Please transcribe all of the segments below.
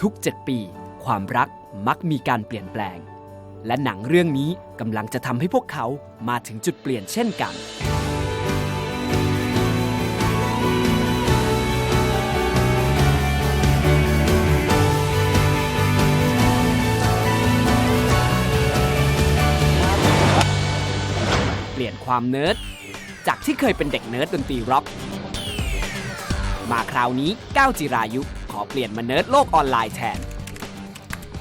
ทุก 7 ปี ความรักมักมีการเปลี่ยนแปลง และหนังเรื่องนี้กำลังจะทำให้พวกเขามาถึงจุดเปลี่ยนเช่นกัน เปลี่ยนความเนิร์ดจากที่เคยเป็นเด็กเนิร์ดดนตรีร็อก มาคราวนี้ก้าวจิรายุ อเปลี่ยนมาเนิร์ดโลกออนไลน์แทน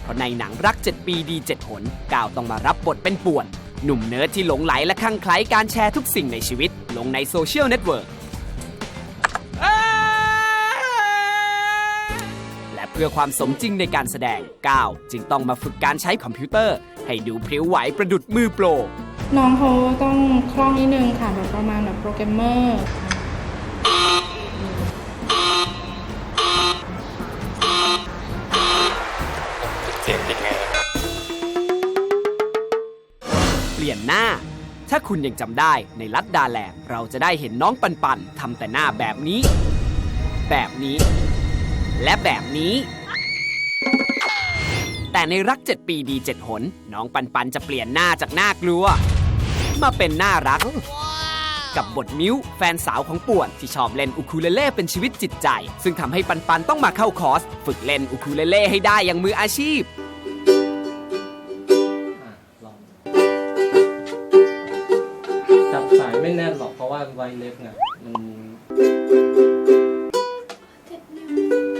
เพราะในหนังรัก 7 ปีดี7หนก้าวต้องมารับบทเป็นป่วน หนุ่มเนิร์ดที่หลงไหลและคลั่งไคล้การแชร์ทุกสิ่งในชีวิต ลงในโซเชียลเน็ตเวิร์กและเพื่อความสมจริงในการแสดงก้าวจึงต้องมาฝึกการใช้คอมพิวเตอร์ ให้ดูพริ้วไหวประดุดมือโปรน้องเขาต้องคล่องนิดนึงค่ะแบบประมาณแบบโปรแกรมเมอร์ ลี่ยนหน้า ถ้าคุณยังจำได้ในลัดดาแลนด์เราจะได้เห็นน้องปันปันทำแต่หน้าแบบนี้ แบบนี้ และแบบนี้ แต่ในรัก 7 ปีดี7หน น้องปันปันจะเปลี่ยนหน้าจากหน้ากลัว มาเป็นหน้ารัก กับบทมิ้ว แฟนสาวของป่วนที่ชอบเล่นอุคูเลเล่เป็นชีวิตจิตใจ ซึ่งทำให้ปันปันต้องมาเข้าคอร์ส ฝึกเล่นอุคูเลเล่ให้ได้อย่างมืออาชีพ ไม่แน่นหรอกเพราะว่าไวเล็บไงมัน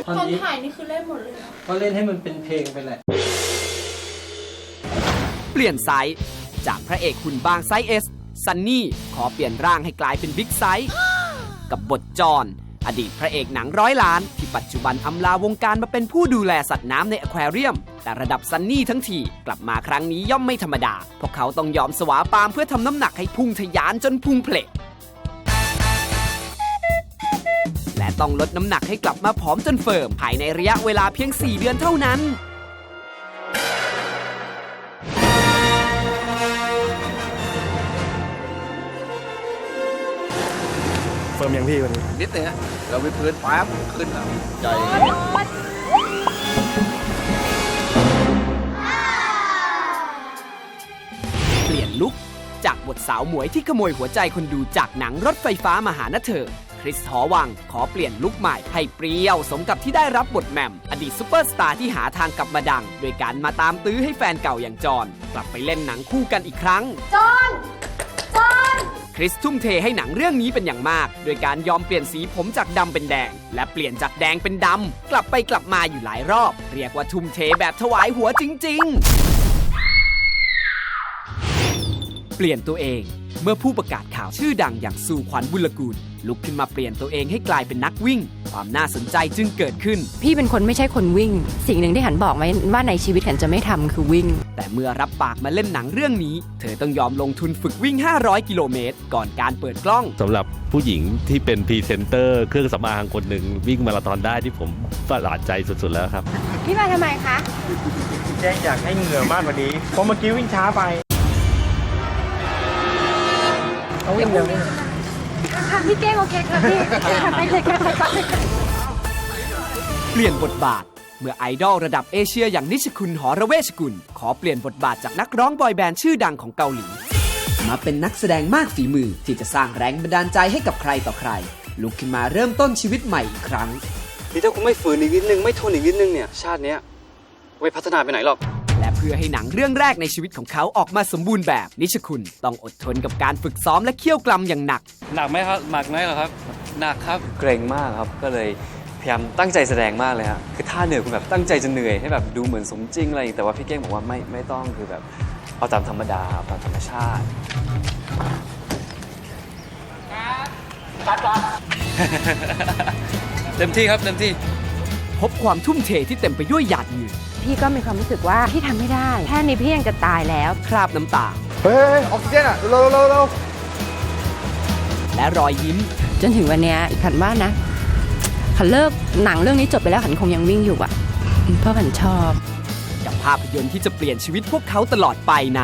ตอนตอนนี้ถ่ายนี่คือเล่นหมดเลยเหรอก็เล่นให้มันเป็นเพลงไปแหละ เปลี่ยนไซส์จากพระเอกหุ่นบางไซส์ S ซันนี่ขอเปลี่ยนร่างให้กลายเป็นบิ๊กไซส์กับบทจอห์น อดีตพระเอกหนังร้อยล้าน ที่ปัจจุบันอำลาวงการมาเป็นผู้ดูแลสัตว์น้ำในอควาเรียม แต่ระดับซันนี่ทั้งทีกลับมาครั้งนี้ย่อมไม่ธรรมดาเพราะเขาต้องยอมสวาปามเพื่อทำน้ำหนักให้พุ่งทะยานจนพุ่งเพลและต้องลดน้ำหนักให้กลับมาผอมจนเฟิร์มภายในระยะเวลาเพียง 4 เดือนเท่านั้น ฟิร์มยังพี่วันนี้ นิดนึงฮะเราไปพื้นฟ้าขึ้นแล้วใจเปลี่ยนลุคจากบทสาวหมวยที่ขโมยหัวใจคนดูจากหนังรถไฟฟ้ามาหานะเธอ คริสหอวังขอเปลี่ยนลุคใหม่ให้เปรี้ยวสมกับที่ได้รับบทแหม่ม อดีตซูเปอร์สตาร์ที่หาทางกลับมาดัง โดยการมาตามตื้อให้แฟนเก่าอย่างจอห์นกลับไปเล่นหนังคู่กันอีกครั้ง จอห์นจอห์น คริสทุ่มเทให้หนังเรื่องนี้เป็นอย่างมาก โดยการยอมเปลี่ยนสีผมจากดำเป็นแดง และเปลี่ยนจากแดงเป็นดำ กลับไปกลับมาอยู่หลายรอบ เรียกว่าทุ่มเทแบบถวายหัวจริง ๆ เปลี่ยนตัวเอง เมื่อผู้ประกาศข่าวชื่อดังอย่างสู่ขวัญบุลกูล ลุกขึ้นมาเปลี่ยนตัวเองให้กลายเป็นนักวิ่ง ความน่าสนใจจึงเกิดขึ้น พี่เป็นคนไม่ใช่คนวิ่ง สิ่งหนึ่งที่หันบอกไว้ว่าในชีวิตหันจะไม่ทำคือวิ่ง แต่เมื่อรับปากมาเล่นหนังเรื่องนี้ เธอต้องยอมลงทุนฝึกวิ่ง 500 กิโลเมตร ก่อนการเปิดกล้องสำหรับผู้หญิงที่เป็นพรีเซนเตอร์ เครื่องสำอางคนหนึ่งวิ่งมาราธอนได้ที่ผมประหลาดใจสุดๆแล้วครับพี่มาทำไมคะแจ้งอยากให้เหงื่อมากกว่านี้เพราะเมื่อกี้วิ่งช้าไปเอาวิ่งเร็วนิดนึง ค่ะพี่เก้งโอเคค่ะพี่ไปเลยค่ะไปเปลี่ยนบทบาท เมื่อไอดอลระดับเอเชียอย่างนิชคุณหอระเวชกุล ขอเปลี่ยนบทบาทจากนักร้องบอยแบนด์ชื่อดังของเกาหลี มาเป็นนักแสดงมากฝีมือที่จะสร้างแรงบันดาลใจให้กับใครต่อใคร ลุกขึ้นมาเริ่มต้นชีวิตใหม่อีกครั้ง นี่ถ้าคุณไม่ฝืนอีกนิดนึง ไม่ทนอีกนิดนึงเนี่ย ชาติเนี้ยไม่พัฒนาไปไหนหรอกและเพื่อให้หนังเรื่องแรกในชีวิตของเขาออกมาสมบูรณ์แบบ นิชคุณต้องอดทนกับการฝึกซ้อมและเคี่ยวกลำอย่างหนัก หนักไหมครับหนักไหมเหรอครับ หนักครับ เกรงมากครับก็เลยพยายามตั้งใจแสดงมากเลยฮะคือท่าเหนื่อยคุณแบบตั้งใจจะเหนื่อยให้แบบดูเหมือนสมจริงอะไรอย่างงี้แต่ว่าพี่เก้งบอกว่าไม่ไม่ต้องคือแบบเอาตามธรรมดาเอาตามธรรมชาติ เต็มที่ครับเต็มที่ พบความทุ่มเทที่เต็มไปด้วยหยาดเหงื่อพี่ก็มีความรู้สึกว่าพี่ทำไม่ได้ แค่นี้พี่ยังจะตายแล้ว คราบน้ำตา เฮ้ยออกซิเจนอะเร็วเร็วเร็วและรอยยิ้ม จนถึงวันเนี้ยขันว่านะขันเลิกหนังเรื่องนี้จบไปแล้วขันคงยังวิ่งอยู่อะเพราะขันชอบ กับภาพยนตร์ที่จะเปลี่ยนชีวิตพวกเขาตลอดไปใน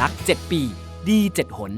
รัก 7 ปี ดี 7 หน